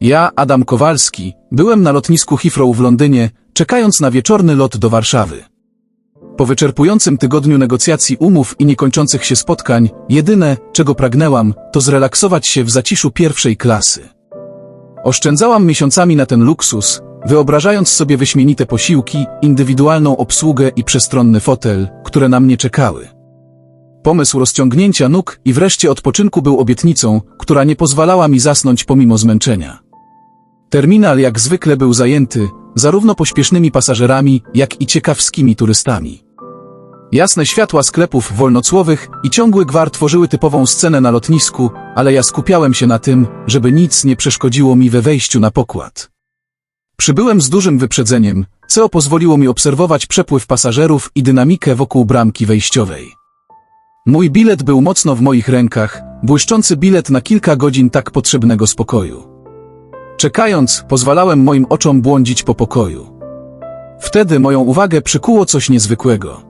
Ja, Adam Kowalski, byłem na lotnisku Heathrow w Londynie, czekając na wieczorny lot do Warszawy. Po wyczerpującym tygodniu negocjacji umów i niekończących się spotkań, jedyne, czego pragnęłam, to zrelaksować się w zaciszu pierwszej klasy. Oszczędzałam miesiącami na ten luksus, wyobrażając sobie wyśmienite posiłki, indywidualną obsługę i przestronny fotel, które na mnie czekały. Pomysł rozciągnięcia nóg i wreszcie odpoczynku był obietnicą, która nie pozwalała mi zasnąć pomimo zmęczenia. Terminal jak zwykle był zajęty, zarówno pośpiesznymi pasażerami, jak i ciekawskimi turystami. Jasne światła sklepów wolnocłowych i ciągły gwar tworzyły typową scenę na lotnisku, ale ja skupiałem się na tym, żeby nic nie przeszkodziło mi we wejściu na pokład. Przybyłem z dużym wyprzedzeniem, co pozwoliło mi obserwować przepływ pasażerów i dynamikę wokół bramki wejściowej. Mój bilet był mocno w moich rękach, błyszczący bilet na kilka godzin tak potrzebnego spokoju. Czekając, pozwalałem moim oczom błądzić po pokoju. Wtedy moją uwagę przykuło coś niezwykłego.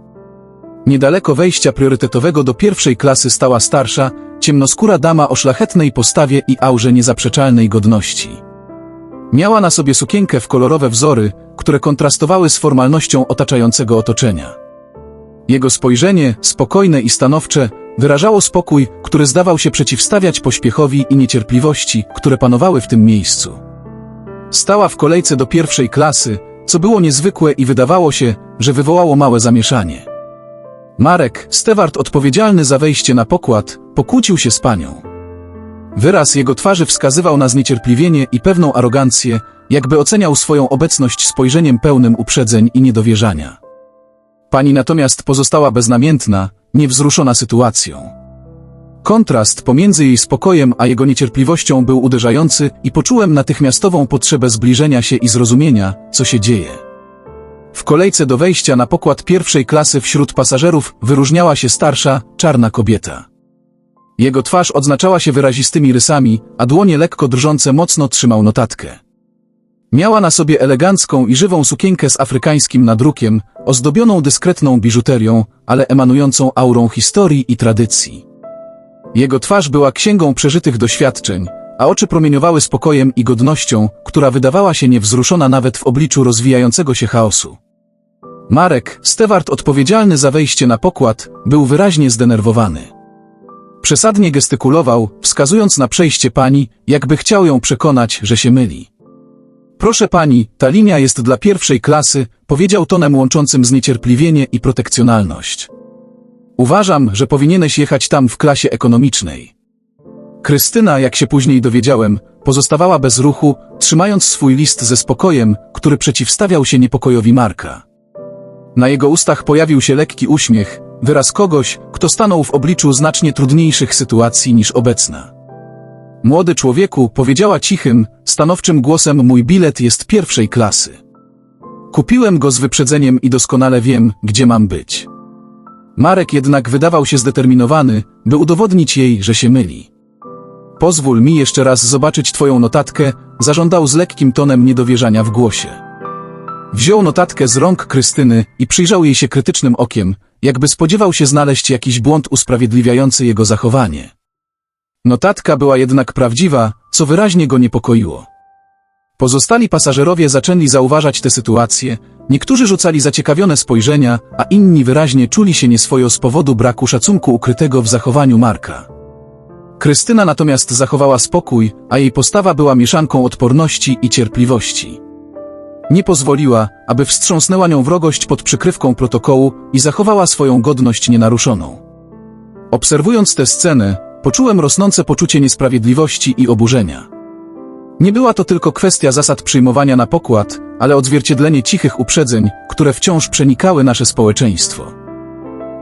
Niedaleko wejścia priorytetowego do pierwszej klasy stała starsza, ciemnoskóra dama o szlachetnej postawie i aurze niezaprzeczalnej godności. Miała na sobie sukienkę w kolorowe wzory, które kontrastowały z formalnością otaczającego otoczenia. Jego spojrzenie, spokojne i stanowcze, wyrażało spokój, który zdawał się przeciwstawiać pośpiechowi i niecierpliwości, które panowały w tym miejscu. Stała w kolejce do pierwszej klasy, co było niezwykłe i wydawało się, że wywołało małe zamieszanie. Marek, steward odpowiedzialny za wejście na pokład, pokłócił się z panią. Wyraz jego twarzy wskazywał na zniecierpliwienie i pewną arogancję, jakby oceniał swoją obecność spojrzeniem pełnym uprzedzeń i niedowierzania. Pani natomiast pozostała beznamiętna, niewzruszona sytuacją. Kontrast pomiędzy jej spokojem a jego niecierpliwością był uderzający i poczułem natychmiastową potrzebę zbliżenia się i zrozumienia, co się dzieje. W kolejce do wejścia na pokład pierwszej klasy wśród pasażerów wyróżniała się starsza, czarna kobieta. Jego twarz odznaczała się wyrazistymi rysami, a dłonie lekko drżące mocno trzymał notatkę. Miała na sobie elegancką i żywą sukienkę z afrykańskim nadrukiem, ozdobioną dyskretną biżuterią, ale emanującą aurą historii i tradycji. Jego twarz była księgą przeżytych doświadczeń, a oczy promieniowały spokojem i godnością, która wydawała się niewzruszona nawet w obliczu rozwijającego się chaosu. Marek, steward odpowiedzialny za wejście na pokład, był wyraźnie zdenerwowany. Przesadnie gestykulował, wskazując na przejście pani, jakby chciał ją przekonać, że się myli. Proszę pani, ta linia jest dla pierwszej klasy, powiedział tonem łączącym zniecierpliwienie i protekcjonalność. Uważam, że powinieneś jechać tam w klasie ekonomicznej. Krystyna, jak się później dowiedziałem, pozostawała bez ruchu, trzymając swój list ze spokojem, który przeciwstawiał się niepokojowi Marka. Na jego ustach pojawił się lekki uśmiech, wyraz kogoś, kto stanął w obliczu znacznie trudniejszych sytuacji niż obecna. Młody człowieku, powiedziała cichym, stanowczym głosem mój bilet jest pierwszej klasy. Kupiłem go z wyprzedzeniem i doskonale wiem, gdzie mam być. Marek jednak wydawał się zdeterminowany, by udowodnić jej, że się myli. Pozwól mi jeszcze raz zobaczyć twoją notatkę, zażądał z lekkim tonem niedowierzania w głosie. Wziął notatkę z rąk Krystyny i przyjrzał jej się krytycznym okiem, jakby spodziewał się znaleźć jakiś błąd usprawiedliwiający jego zachowanie. Notatka była jednak prawdziwa, co wyraźnie go niepokoiło. Pozostali pasażerowie zaczęli zauważać tę sytuację, niektórzy rzucali zaciekawione spojrzenia, a inni wyraźnie czuli się nieswojo z powodu braku szacunku ukrytego w zachowaniu Marka. Krystyna natomiast zachowała spokój, a jej postawa była mieszanką odporności i cierpliwości. Nie pozwoliła, aby wstrząsnęła nią wrogość pod przykrywką protokołu i zachowała swoją godność nienaruszoną. Obserwując tę scenę, poczułem rosnące poczucie niesprawiedliwości i oburzenia. Nie była to tylko kwestia zasad przyjmowania na pokład, ale odzwierciedlenie cichych uprzedzeń, które wciąż przenikały nasze społeczeństwo.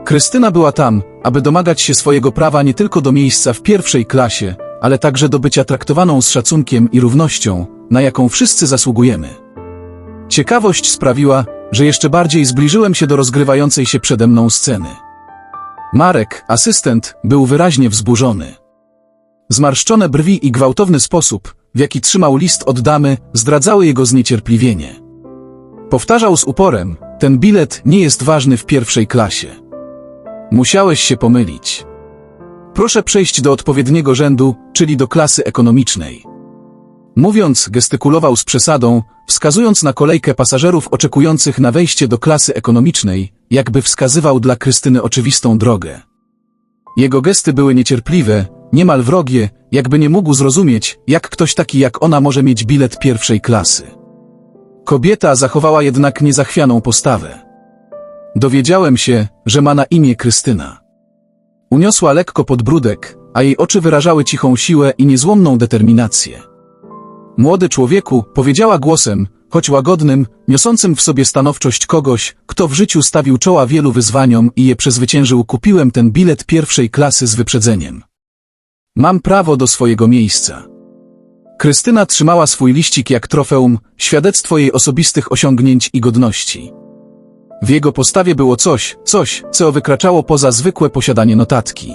Krystyna była tam, aby domagać się swojego prawa nie tylko do miejsca w pierwszej klasie, ale także do bycia traktowaną z szacunkiem i równością, na jaką wszyscy zasługujemy. Ciekawość sprawiła, że jeszcze bardziej zbliżyłem się do rozgrywającej się przede mną sceny. Marek, asystent, był wyraźnie wzburzony. Zmarszczone brwi i gwałtowny sposób, w jaki trzymał list od damy, zdradzały jego zniecierpliwienie. Powtarzał z uporem, ten bilet nie jest ważny w pierwszej klasie. Musiałeś się pomylić. Proszę przejść do odpowiedniego rzędu, czyli do klasy ekonomicznej. Mówiąc, gestykulował z przesadą, wskazując na kolejkę pasażerów oczekujących na wejście do klasy ekonomicznej, jakby wskazywał dla Krystyny oczywistą drogę. Jego gesty były niecierpliwe, niemal wrogie, jakby nie mógł zrozumieć, jak ktoś taki jak ona może mieć bilet pierwszej klasy. Kobieta zachowała jednak niezachwianą postawę. Dowiedziałem się, że ma na imię Krystyna. Uniosła lekko podbródek, a jej oczy wyrażały cichą siłę i niezłomną determinację. Młody człowieku, powiedziała głosem, choć łagodnym, niosącym w sobie stanowczość kogoś, kto w życiu stawił czoła wielu wyzwaniom i je przezwyciężył, kupiłem ten bilet pierwszej klasy z wyprzedzeniem. Mam prawo do swojego miejsca. Krystyna trzymała swój liścik jak trofeum, świadectwo jej osobistych osiągnięć i godności. W jego postawie było coś, coś, co wykraczało poza zwykłe posiadanie notatki.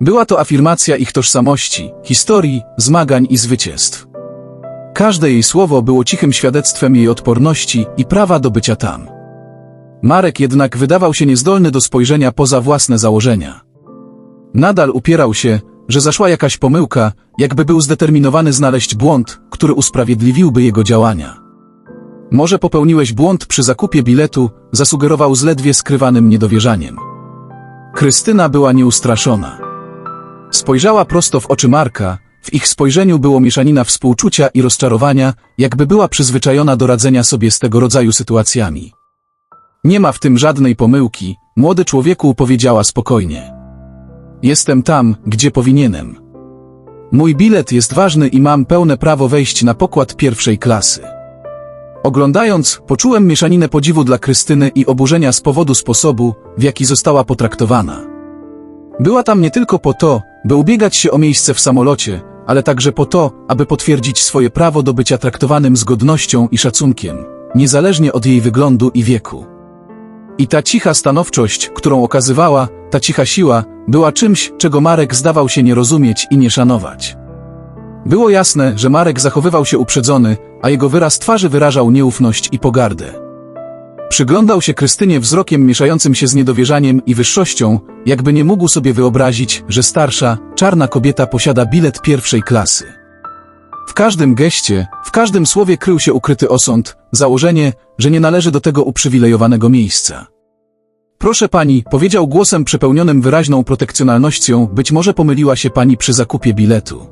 Była to afirmacja ich tożsamości, historii, zmagań i zwycięstw. Każde jej słowo było cichym świadectwem jej odporności i prawa do bycia tam. Marek jednak wydawał się niezdolny do spojrzenia poza własne założenia. Nadal upierał się, że zaszła jakaś pomyłka, jakby był zdeterminowany znaleźć błąd, który usprawiedliwiłby jego działania. Może popełniłeś błąd przy zakupie biletu, zasugerował z ledwie skrywanym niedowierzaniem. Krystyna była nieustraszona. Spojrzała prosto w oczy Marka, w ich spojrzeniu było mieszanina współczucia i rozczarowania, jakby była przyzwyczajona do radzenia sobie z tego rodzaju sytuacjami. Nie ma w tym żadnej pomyłki, młody człowieku powiedziała spokojnie. Jestem tam, gdzie powinienem. Mój bilet jest ważny i mam pełne prawo wejść na pokład pierwszej klasy. Oglądając, poczułem mieszaninę podziwu dla Krystyny i oburzenia z powodu sposobu, w jaki została potraktowana. Była tam nie tylko po to, by ubiegać się o miejsce w samolocie, ale także po to, aby potwierdzić swoje prawo do bycia traktowanym z godnością i szacunkiem, niezależnie od jej wyglądu i wieku. I ta cicha stanowczość, którą okazywała, ta cicha siła, była czymś, czego Marek zdawał się nie rozumieć i nie szanować. Było jasne, że Marek zachowywał się uprzedzony, a jego wyraz twarzy wyrażał nieufność i pogardę. Przyglądał się Krystynie wzrokiem mieszającym się z niedowierzaniem i wyższością, jakby nie mógł sobie wyobrazić, że starsza, czarna kobieta posiada bilet pierwszej klasy. W każdym geście, w każdym słowie krył się ukryty osąd, założenie, że nie należy do tego uprzywilejowanego miejsca. Proszę pani, powiedział głosem przepełnionym wyraźną protekcjonalnością, być może pomyliła się pani przy zakupie biletu.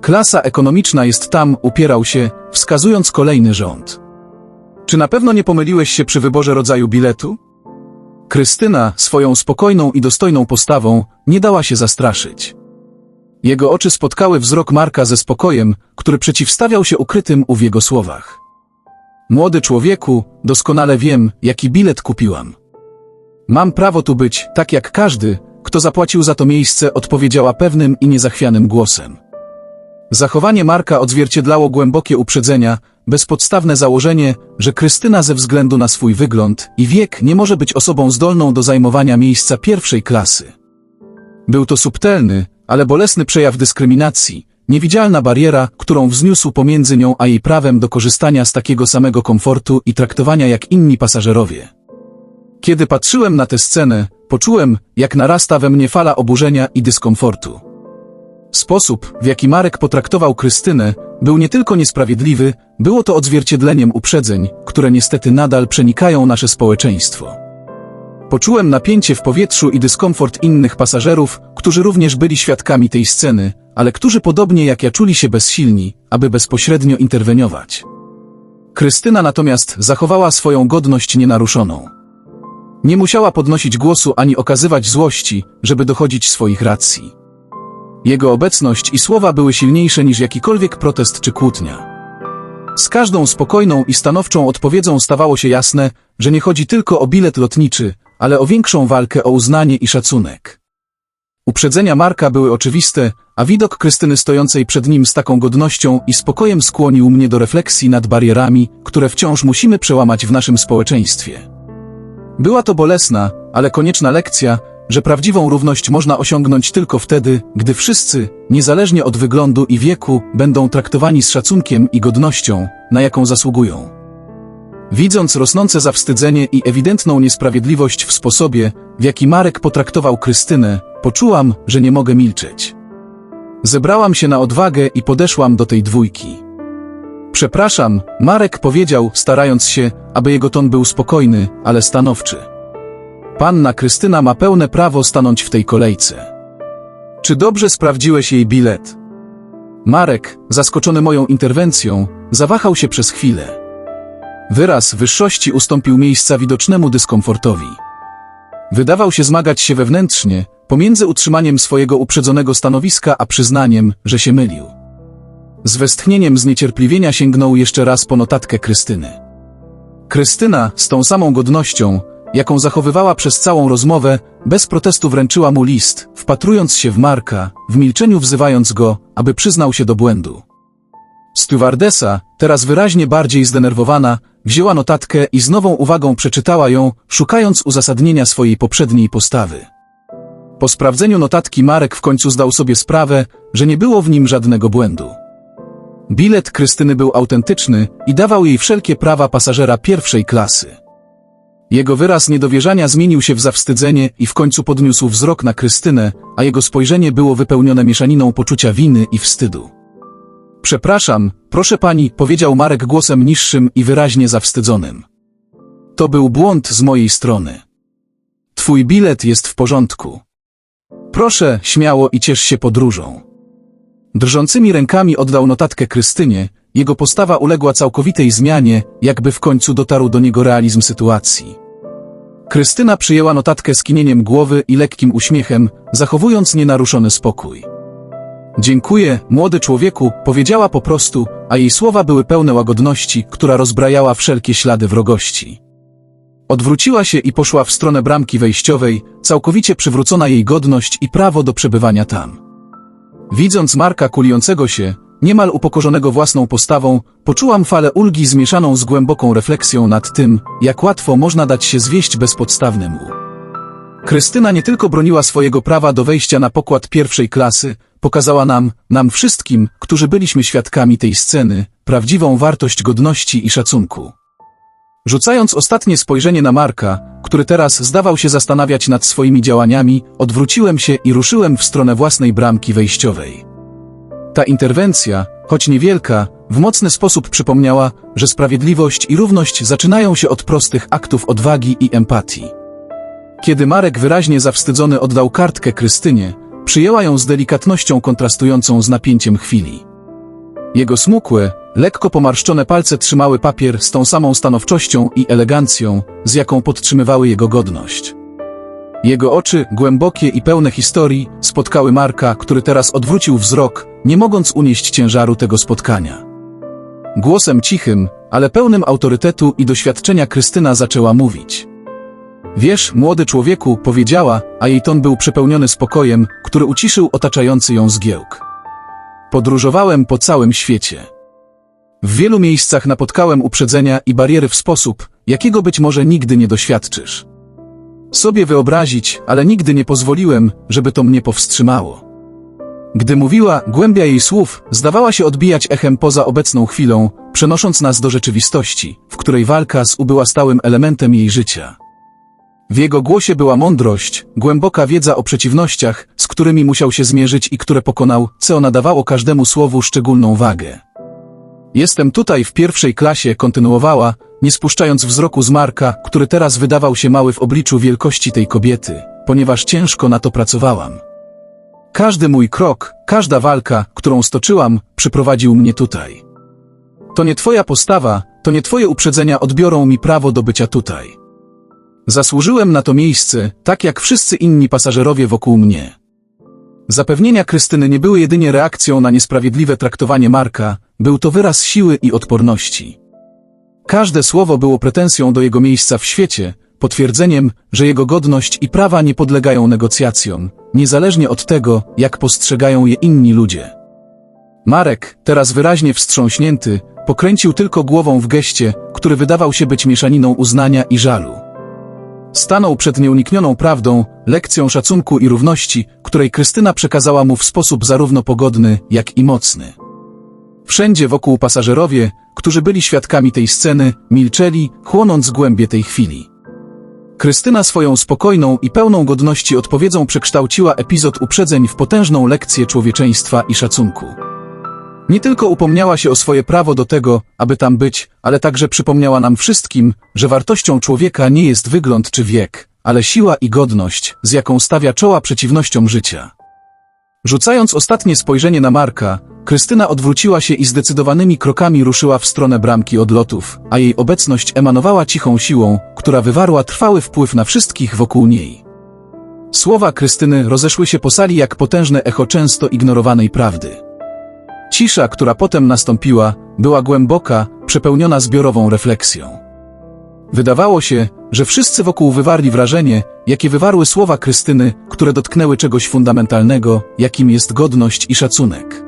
Klasa ekonomiczna jest tam, upierał się, wskazując kolejny rząd. Czy na pewno nie pomyliłeś się przy wyborze rodzaju biletu? Krystyna, swoją spokojną i dostojną postawą, nie dała się zastraszyć. Jego oczy spotkały wzrok Marka ze spokojem, który przeciwstawiał się ukrytym u w jego słowach. Młody człowieku, doskonale wiem, jaki bilet kupiłam. Mam prawo tu być, tak jak każdy, kto zapłacił za to miejsce, odpowiedziała pewnym i niezachwianym głosem. Zachowanie Marka odzwierciedlało głębokie uprzedzenia, bezpodstawne założenie, że Krystyna ze względu na swój wygląd i wiek nie może być osobą zdolną do zajmowania miejsca pierwszej klasy. Był to subtelny, ale bolesny przejaw dyskryminacji, niewidzialna bariera, którą wzniósł pomiędzy nią a jej prawem do korzystania z takiego samego komfortu i traktowania jak inni pasażerowie. Kiedy patrzyłem na tę scenę, poczułem, jak narasta we mnie fala oburzenia i dyskomfortu. Sposób, w jaki Marek potraktował Krystynę, był nie tylko niesprawiedliwy, było to odzwierciedleniem uprzedzeń, które niestety nadal przenikają nasze społeczeństwo. Poczułem napięcie w powietrzu i dyskomfort innych pasażerów, którzy również byli świadkami tej sceny, ale którzy podobnie jak ja czuli się bezsilni, aby bezpośrednio interweniować. Krystyna natomiast zachowała swoją godność nienaruszoną. Nie musiała podnosić głosu ani okazywać złości, żeby dochodzić swoich racji. Jego obecność i słowa były silniejsze niż jakikolwiek protest czy kłótnia. Z każdą spokojną i stanowczą odpowiedzią stawało się jasne, że nie chodzi tylko o bilet lotniczy, ale o większą walkę o uznanie i szacunek. Uprzedzenia Marka były oczywiste, a widok Krystyny stojącej przed nim z taką godnością i spokojem skłonił mnie do refleksji nad barierami, które wciąż musimy przełamać w naszym społeczeństwie. Była to bolesna, ale konieczna lekcja, że prawdziwą równość można osiągnąć tylko wtedy, gdy wszyscy, niezależnie od wyglądu i wieku, będą traktowani z szacunkiem i godnością, na jaką zasługują. Widząc rosnące zawstydzenie i ewidentną niesprawiedliwość w sposobie, w jaki Marek potraktował Krystynę, poczułam, że nie mogę milczeć. Zebrałam się na odwagę i podeszłam do tej dwójki. Przepraszam, Marek powiedział, starając się, aby jego ton był spokojny, ale stanowczy. Panna Krystyna ma pełne prawo stanąć w tej kolejce. Czy dobrze sprawdziłeś jej bilet? Marek, zaskoczony moją interwencją, zawahał się przez chwilę. Wyraz wyższości ustąpił miejsca widocznemu dyskomfortowi. Wydawał się zmagać się wewnętrznie, pomiędzy utrzymaniem swojego uprzedzonego stanowiska a przyznaniem, że się mylił. Z westchnieniem zniecierpliwienia sięgnął jeszcze raz po notatkę Krystyny. Krystyna, z tą samą godnością, jaką zachowywała przez całą rozmowę, bez protestu wręczyła mu list, wpatrując się w Marka, w milczeniu wzywając go, aby przyznał się do błędu. Stewardesa, teraz wyraźnie bardziej zdenerwowana, wzięła notatkę i z nową uwagą przeczytała ją, szukając uzasadnienia swojej poprzedniej postawy. Po sprawdzeniu notatki Marek w końcu zdał sobie sprawę, że nie było w nim żadnego błędu. Bilet Krystyny był autentyczny i dawał jej wszelkie prawa pasażera pierwszej klasy. Jego wyraz niedowierzania zmienił się w zawstydzenie i w końcu podniósł wzrok na Krystynę, a jego spojrzenie było wypełnione mieszaniną poczucia winy i wstydu. Przepraszam, proszę pani, powiedział Marek głosem niższym i wyraźnie zawstydzonym. To był błąd z mojej strony. Twój bilet jest w porządku. Proszę, śmiało i ciesz się podróżą. Drżącymi rękami oddał notatkę Krystynie, jego postawa uległa całkowitej zmianie, jakby w końcu dotarł do niego realizm sytuacji. Krystyna przyjęła notatkę skinieniem głowy i lekkim uśmiechem, zachowując nienaruszony spokój. Dziękuję, młody człowieku, powiedziała po prostu, a jej słowa były pełne łagodności, która rozbrajała wszelkie ślady wrogości. Odwróciła się i poszła w stronę bramki wejściowej, całkowicie przywrócona jej godność i prawo do przebywania tam. Widząc Marka kuliącego się, niemal upokorzonego własną postawą, poczułam falę ulgi zmieszaną z głęboką refleksją nad tym, jak łatwo można dać się zwieść bezpodstawnemu. Krystyna nie tylko broniła swojego prawa do wejścia na pokład pierwszej klasy, pokazała nam, nam wszystkim, którzy byliśmy świadkami tej sceny, prawdziwą wartość godności i szacunku. Rzucając ostatnie spojrzenie na Marka, który teraz zdawał się zastanawiać nad swoimi działaniami, odwróciłem się i ruszyłem w stronę własnej bramki wejściowej. Ta interwencja, choć niewielka, w mocny sposób przypomniała, że sprawiedliwość i równość zaczynają się od prostych aktów odwagi i empatii. Kiedy Marek wyraźnie zawstydzony oddał kartkę Krystynie, przyjęła ją z delikatnością kontrastującą z napięciem chwili. Jego smukłe, lekko pomarszczone palce trzymały papier z tą samą stanowczością i elegancją, z jaką podtrzymywały jego godność. Jego oczy, głębokie i pełne historii, spotkały Marka, który teraz odwrócił wzrok, nie mogąc unieść ciężaru tego spotkania. Głosem cichym, ale pełnym autorytetu i doświadczenia Krystyna zaczęła mówić. Wiesz, młody człowieku, powiedziała, a jej ton był przepełniony spokojem, który uciszył otaczający ją zgiełk. Podróżowałem po całym świecie. W wielu miejscach napotkałem uprzedzenia i bariery w sposób, jakiego być może nigdy nie doświadczysz. Sobie wyobrazić, ale nigdy nie pozwoliłem, żeby to mnie powstrzymało. Gdy mówiła, głębia jej słów zdawała się odbijać echem poza obecną chwilą, przenosząc nas do rzeczywistości, w której walka z U była stałym elementem jej życia. W jego głosie była mądrość, głęboka wiedza o przeciwnościach, z którymi musiał się zmierzyć i które pokonał, co nadawało każdemu słowu szczególną wagę. Jestem tutaj w pierwszej klasie, kontynuowała, nie spuszczając wzroku z Marka, który teraz wydawał się mały w obliczu wielkości tej kobiety, ponieważ ciężko na to pracowałam. Każdy mój krok, każda walka, którą stoczyłam, przyprowadził mnie tutaj. To nie twoja postawa, to nie twoje uprzedzenia odbiorą mi prawo do bycia tutaj. Zasłużyłem na to miejsce, tak jak wszyscy inni pasażerowie wokół mnie. Zapewnienia Krystyny nie były jedynie reakcją na niesprawiedliwe traktowanie Marka, był to wyraz siły i odporności. Każde słowo było pretensją do jego miejsca w świecie, potwierdzeniem, że jego godność i prawa nie podlegają negocjacjom, niezależnie od tego, jak postrzegają je inni ludzie. Marek, teraz wyraźnie wstrząśnięty, pokręcił tylko głową w geście, który wydawał się być mieszaniną uznania i żalu. Stanął przed nieuniknioną prawdą, lekcją szacunku i równości, której Krystyna przekazała mu w sposób zarówno pogodny, jak i mocny. Wszędzie wokół pasażerowie, którzy byli świadkami tej sceny, milczeli, chłonąc głębie tej chwili. Krystyna swoją spokojną i pełną godności odpowiedzią przekształciła epizod uprzedzeń w potężną lekcję człowieczeństwa i szacunku. Nie tylko upomniała się o swoje prawo do tego, aby tam być, ale także przypomniała nam wszystkim, że wartością człowieka nie jest wygląd czy wiek, ale siła i godność, z jaką stawia czoła przeciwnościom życia. Rzucając ostatnie spojrzenie na Marka, Krystyna odwróciła się i zdecydowanymi krokami ruszyła w stronę bramki odlotów, a jej obecność emanowała cichą siłą, która wywarła trwały wpływ na wszystkich wokół niej. Słowa Krystyny rozeszły się po sali jak potężne echo często ignorowanej prawdy. Cisza, która potem nastąpiła, była głęboka, przepełniona zbiorową refleksją. Wydawało się, że wszyscy wokół wywarli wrażenie, jakie wywarły słowa Krystyny, które dotknęły czegoś fundamentalnego, jakim jest godność i szacunek.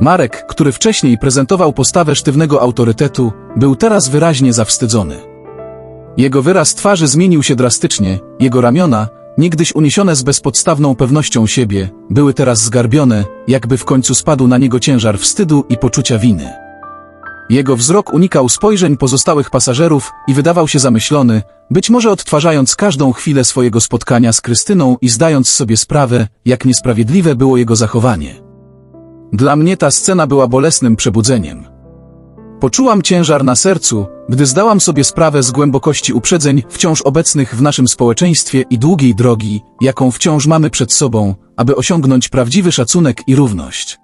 Marek, który wcześniej prezentował postawę sztywnego autorytetu, był teraz wyraźnie zawstydzony. Jego wyraz twarzy zmienił się drastycznie, jego ramiona, niegdyś uniesione z bezpodstawną pewnością siebie, były teraz zgarbione, jakby w końcu spadł na niego ciężar wstydu i poczucia winy. Jego wzrok unikał spojrzeń pozostałych pasażerów i wydawał się zamyślony, być może odtwarzając każdą chwilę swojego spotkania z Krystyną i zdając sobie sprawę, jak niesprawiedliwe było jego zachowanie. Dla mnie ta scena była bolesnym przebudzeniem. Poczułam ciężar na sercu, gdy zdałam sobie sprawę z głębokości uprzedzeń wciąż obecnych w naszym społeczeństwie i długiej drogi, jaką wciąż mamy przed sobą, aby osiągnąć prawdziwy szacunek i równość.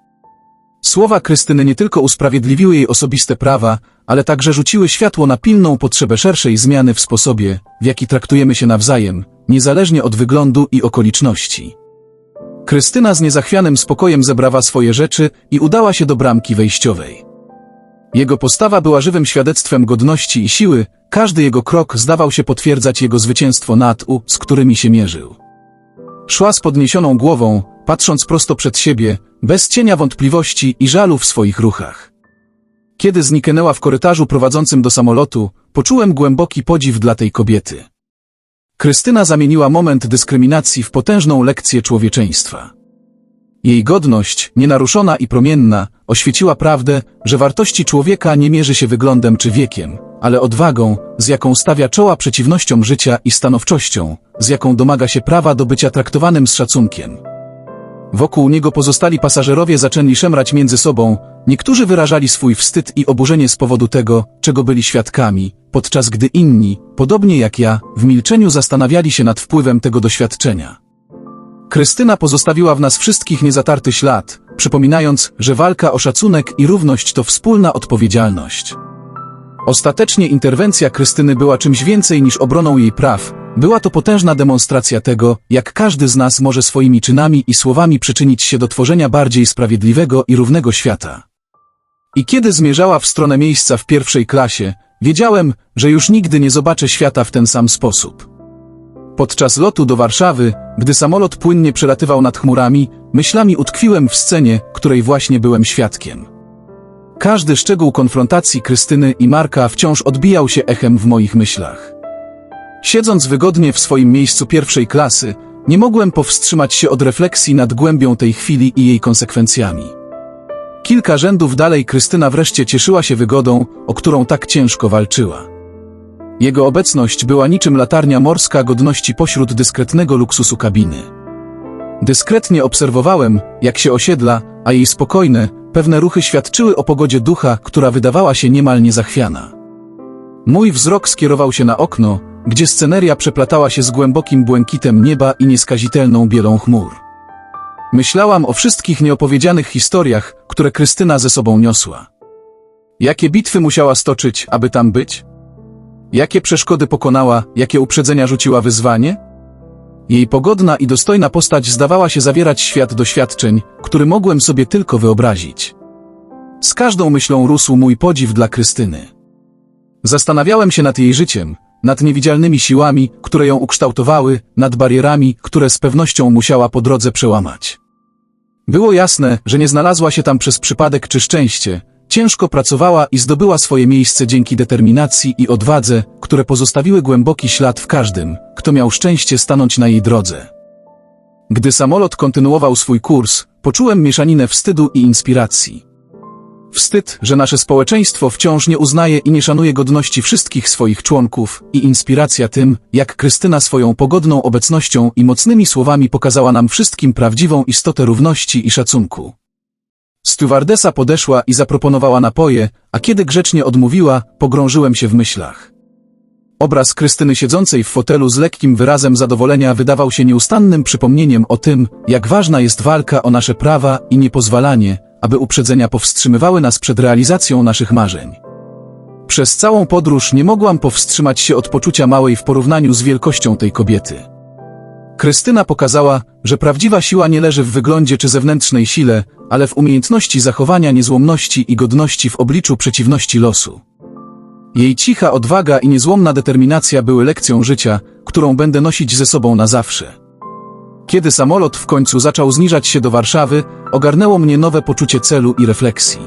Słowa Krystyny nie tylko usprawiedliwiły jej osobiste prawa, ale także rzuciły światło na pilną potrzebę szerszej zmiany w sposobie, w jaki traktujemy się nawzajem, niezależnie od wyglądu i okoliczności. Krystyna z niezachwianym spokojem zebrała swoje rzeczy i udała się do bramki wejściowej. Jego postawa była żywym świadectwem godności i siły, każdy jego krok zdawał się potwierdzać jego zwycięstwo nad U, z którymi się mierzył. Szła z podniesioną głową, patrząc prosto przed siebie, bez cienia wątpliwości i żalu w swoich ruchach. Kiedy zniknęła w korytarzu prowadzącym do samolotu, poczułem głęboki podziw dla tej kobiety. Krystyna zamieniła moment dyskryminacji w potężną lekcję człowieczeństwa. Jej godność, nienaruszona i promienna, oświeciła prawdę, że wartości człowieka nie mierzy się wyglądem czy wiekiem, ale odwagą, z jaką stawia czoła przeciwnościom życia i stanowczością, z jaką domaga się prawa do bycia traktowanym z szacunkiem. Wokół niego pozostali pasażerowie zaczęli szemrać między sobą, niektórzy wyrażali swój wstyd i oburzenie z powodu tego, czego byli świadkami, podczas gdy inni, podobnie jak ja, w milczeniu zastanawiali się nad wpływem tego doświadczenia. Krystyna pozostawiła w nas wszystkich niezatarty ślad, przypominając, że walka o szacunek i równość to wspólna odpowiedzialność. Ostatecznie interwencja Krystyny była czymś więcej niż obroną jej praw, była to potężna demonstracja tego, jak każdy z nas może swoimi czynami i słowami przyczynić się do tworzenia bardziej sprawiedliwego i równego świata. I kiedy zmierzała w stronę miejsca w pierwszej klasie, wiedziałem, że już nigdy nie zobaczę świata w ten sam sposób. Podczas lotu do Warszawy, gdy samolot płynnie przelatywał nad chmurami, myślami utkwiłem w scenie, której właśnie byłem świadkiem. Każdy szczegół konfrontacji Krystyny i Marka wciąż odbijał się echem w moich myślach. Siedząc wygodnie w swoim miejscu pierwszej klasy, nie mogłem powstrzymać się od refleksji nad głębią tej chwili i jej konsekwencjami. Kilka rzędów dalej Krystyna wreszcie cieszyła się wygodą, o którą tak ciężko walczyła. Jego obecność była niczym latarnia morska godności pośród dyskretnego luksusu kabiny. Dyskretnie obserwowałem, jak się osiedla, a jej spokojne, pewne ruchy świadczyły o pogodzie ducha, która wydawała się niemal niezachwiana. Mój wzrok skierował się na okno, gdzie sceneria przeplatała się z głębokim błękitem nieba i nieskazitelną bielą chmur. Myślałam o wszystkich nieopowiedzianych historiach, które Krystyna ze sobą niosła. Jakie bitwy musiała stoczyć, aby tam być? Jakie przeszkody pokonała, jakie uprzedzenia rzuciła wyzwanie? Jej pogodna i dostojna postać zdawała się zawierać świat doświadczeń, który mogłem sobie tylko wyobrazić. Z każdą myślą rósł mój podziw dla Krystyny. Zastanawiałem się nad jej życiem, nad niewidzialnymi siłami, które ją ukształtowały, nad barierami, które z pewnością musiała po drodze przełamać. Było jasne, że nie znalazła się tam przez przypadek czy szczęście, ciężko pracowała i zdobyła swoje miejsce dzięki determinacji i odwadze, które pozostawiły głęboki ślad w każdym, kto miał szczęście stanąć na jej drodze. Gdy samolot kontynuował swój kurs, poczułem mieszaninę wstydu i inspiracji. Wstyd, że nasze społeczeństwo wciąż nie uznaje i nie szanuje godności wszystkich swoich członków i inspiracja tym, jak Krystyna swoją pogodną obecnością i mocnymi słowami pokazała nam wszystkim prawdziwą istotę równości i szacunku. Stewardesa podeszła i zaproponowała napoje, a kiedy grzecznie odmówiła, pogrążyłem się w myślach. Obraz Krystyny siedzącej w fotelu z lekkim wyrazem zadowolenia wydawał się nieustannym przypomnieniem o tym, jak ważna jest walka o nasze prawa i niepozwalanie, aby uprzedzenia powstrzymywały nas przed realizacją naszych marzeń. Przez całą podróż nie mogłam powstrzymać się od poczucia małej w porównaniu z wielkością tej kobiety. Krystyna pokazała, że prawdziwa siła nie leży w wyglądzie czy zewnętrznej sile, ale w umiejętności zachowania niezłomności i godności w obliczu przeciwności losu. Jej cicha odwaga i niezłomna determinacja były lekcją życia, którą będę nosić ze sobą na zawsze. Kiedy samolot w końcu zaczął zniżać się do Warszawy, ogarnęło mnie nowe poczucie celu i refleksji.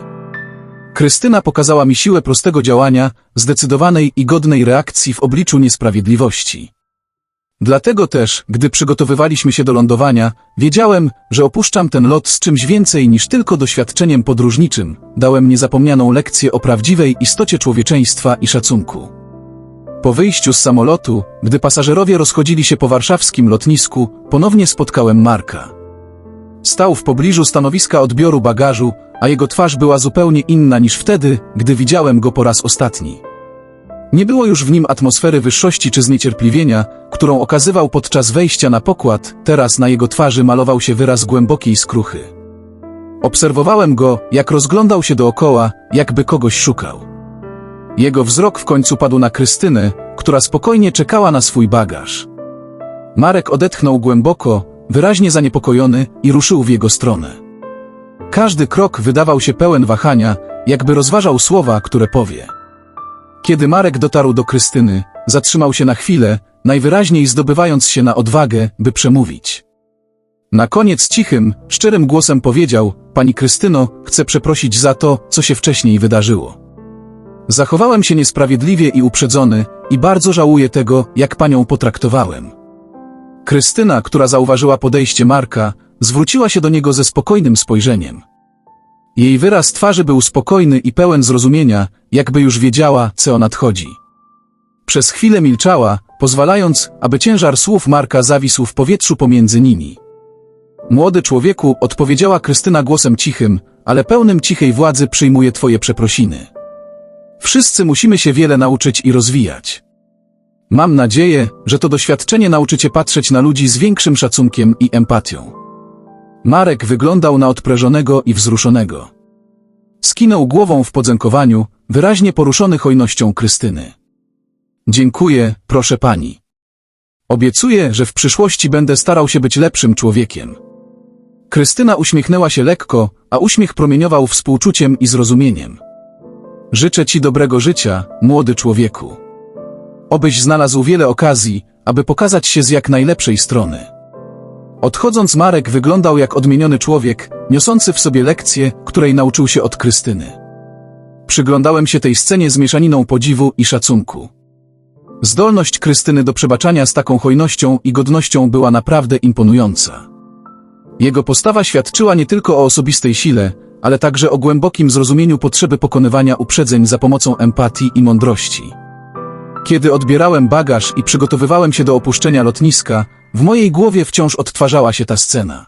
Krystyna pokazała mi siłę prostego działania, zdecydowanej i godnej reakcji w obliczu niesprawiedliwości. Dlatego też, gdy przygotowywaliśmy się do lądowania, wiedziałem, że opuszczam ten lot z czymś więcej niż tylko doświadczeniem podróżniczym. Dałem niezapomnianą lekcję o prawdziwej istocie człowieczeństwa i szacunku. Po wyjściu z samolotu, gdy pasażerowie rozchodzili się po warszawskim lotnisku, ponownie spotkałem Marka. Stał w pobliżu stanowiska odbioru bagażu, a jego twarz była zupełnie inna niż wtedy, gdy widziałem go po raz ostatni. Nie było już w nim atmosfery wyższości czy zniecierpliwienia, którą okazywał podczas wejścia na pokład, teraz na jego twarzy malował się wyraz głębokiej skruchy. Obserwowałem go, jak rozglądał się dookoła, jakby kogoś szukał. Jego wzrok w końcu padł na Krystynę, która spokojnie czekała na swój bagaż. Marek odetchnął głęboko, wyraźnie zaniepokojony i ruszył w jego stronę. Każdy krok wydawał się pełen wahania, jakby rozważał słowa, które powie. Kiedy Marek dotarł do Krystyny, zatrzymał się na chwilę, najwyraźniej zdobywając się na odwagę, by przemówić. Na koniec cichym, szczerym głosem powiedział, Pani Krystyno, chcę przeprosić za to, co się wcześniej wydarzyło. Zachowałem się niesprawiedliwie i uprzedzony i bardzo żałuję tego, jak Panią potraktowałem. Krystyna, która zauważyła podejście Marka, zwróciła się do niego ze spokojnym spojrzeniem. Jej wyraz twarzy był spokojny i pełen zrozumienia, jakby już wiedziała, co nadchodzi. Przez chwilę milczała, pozwalając, aby ciężar słów Marka zawisł w powietrzu pomiędzy nimi. Młody człowieku, odpowiedziała Krystyna głosem cichym, ale pełnym cichej władzy przyjmuje Twoje przeprosiny. Wszyscy musimy się wiele nauczyć i rozwijać. Mam nadzieję, że to doświadczenie nauczy Cię patrzeć na ludzi z większym szacunkiem i empatią. Marek wyglądał na odprężonego i wzruszonego. Skinął głową w podziękowaniu, wyraźnie poruszony hojnością Krystyny. Dziękuję, proszę pani. Obiecuję, że w przyszłości będę starał się być lepszym człowiekiem. Krystyna uśmiechnęła się lekko, a uśmiech promieniował współczuciem i zrozumieniem. Życzę ci dobrego życia, młody człowieku. Obyś znalazł wiele okazji, aby pokazać się z jak najlepszej strony. Odchodząc Marek wyglądał jak odmieniony człowiek, niosący w sobie lekcję, której nauczył się od Krystyny. Przyglądałem się tej scenie z mieszaniną podziwu i szacunku. Zdolność Krystyny do przebaczania z taką hojnością i godnością była naprawdę imponująca. Jego postawa świadczyła nie tylko o osobistej sile, ale także o głębokim zrozumieniu potrzeby pokonywania uprzedzeń za pomocą empatii i mądrości. Kiedy odbierałem bagaż i przygotowywałem się do opuszczenia lotniska, w mojej głowie wciąż odtwarzała się ta scena.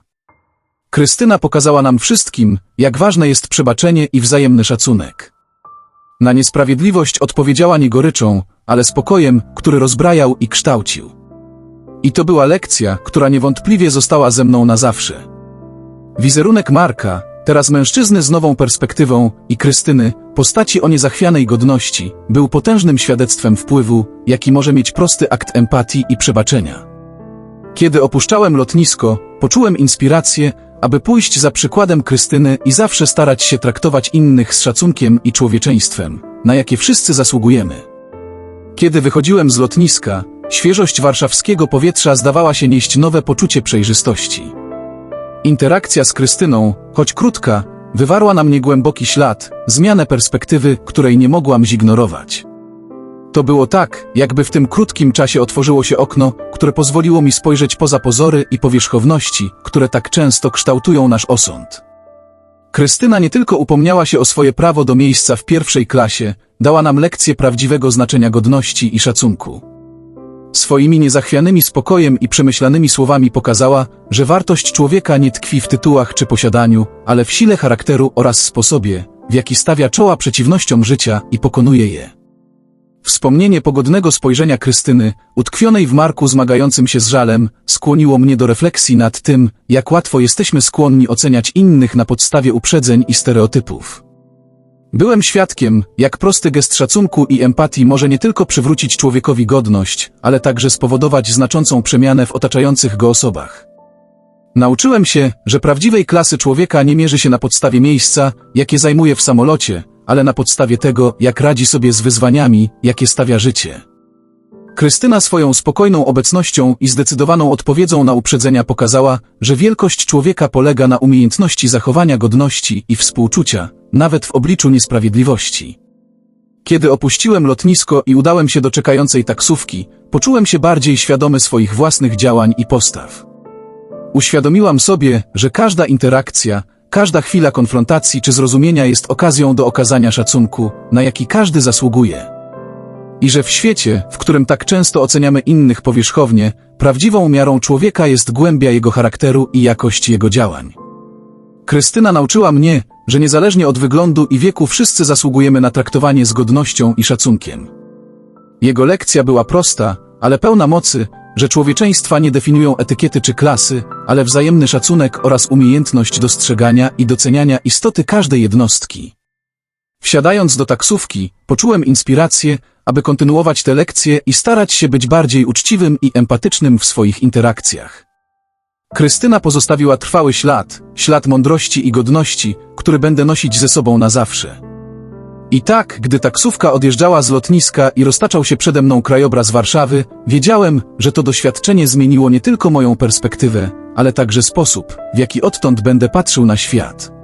Krystyna pokazała nam wszystkim, jak ważne jest przebaczenie i wzajemny szacunek. Na niesprawiedliwość odpowiedziała nie goryczą, ale spokojem, który rozbrajał i kształcił. I to była lekcja, która niewątpliwie została ze mną na zawsze. Wizerunek Marka, teraz mężczyzny z nową perspektywą, i Krystyny, postaci o niezachwianej godności, był potężnym świadectwem wpływu, jaki może mieć prosty akt empatii i przebaczenia. Kiedy opuszczałem lotnisko, poczułem inspirację, aby pójść za przykładem Krystyny i zawsze starać się traktować innych z szacunkiem i człowieczeństwem, na jakie wszyscy zasługujemy. Kiedy wychodziłem z lotniska, świeżość warszawskiego powietrza zdawała się nieść nowe poczucie przejrzystości. Interakcja z Krystyną, choć krótka, wywarła na mnie głęboki ślad, zmianę perspektywy, której nie mogłam zignorować. To było tak, jakby w tym krótkim czasie otworzyło się okno, które pozwoliło mi spojrzeć poza pozory i powierzchowności, które tak często kształtują nasz osąd. Krystyna nie tylko upomniała się o swoje prawo do miejsca w pierwszej klasie, dała nam lekcję prawdziwego znaczenia godności i szacunku. Swoimi niezachwianymi spokojem i przemyślanymi słowami pokazała, że wartość człowieka nie tkwi w tytułach czy posiadaniu, ale w sile charakteru oraz sposobie, w jaki stawia czoła przeciwnościom życia i pokonuje je. Wspomnienie pogodnego spojrzenia Krystyny, utkwionej w Marku zmagającym się z żalem, skłoniło mnie do refleksji nad tym, jak łatwo jesteśmy skłonni oceniać innych na podstawie uprzedzeń i stereotypów. Byłem świadkiem, jak prosty gest szacunku i empatii może nie tylko przywrócić człowiekowi godność, ale także spowodować znaczącą przemianę w otaczających go osobach. Nauczyłem się, że prawdziwej klasy człowieka nie mierzy się na podstawie miejsca, jakie zajmuje w samolocie, ale na podstawie tego, jak radzi sobie z wyzwaniami, jakie stawia życie. Krystyna swoją spokojną obecnością i zdecydowaną odpowiedzią na uprzedzenia pokazała, że wielkość człowieka polega na umiejętności zachowania godności i współczucia, nawet w obliczu niesprawiedliwości. Kiedy opuściłem lotnisko i udałem się do czekającej taksówki, poczułem się bardziej świadomy swoich własnych działań i postaw. Uświadomiłam sobie, że każda interakcja, każda chwila konfrontacji czy zrozumienia jest okazją do okazania szacunku, na jaki każdy zasługuje. I że w świecie, w którym tak często oceniamy innych powierzchownie, prawdziwą miarą człowieka jest głębia jego charakteru i jakość jego działań. Krystyna nauczyła mnie, że niezależnie od wyglądu i wieku wszyscy zasługujemy na traktowanie z godnością i szacunkiem. Jego lekcja była prosta, ale pełna mocy, że człowieczeństwa nie definiują etykiety czy klasy, ale wzajemny szacunek oraz umiejętność dostrzegania i doceniania istoty każdej jednostki. Wsiadając do taksówki, poczułem inspirację, aby kontynuować te lekcje i starać się być bardziej uczciwym i empatycznym w swoich interakcjach. Krystyna pozostawiła trwały ślad, ślad mądrości i godności, który będę nosić ze sobą na zawsze. I tak, gdy taksówka odjeżdżała z lotniska i roztaczał się przede mną krajobraz Warszawy, wiedziałem, że to doświadczenie zmieniło nie tylko moją perspektywę, ale także sposób, w jaki odtąd będę patrzył na świat.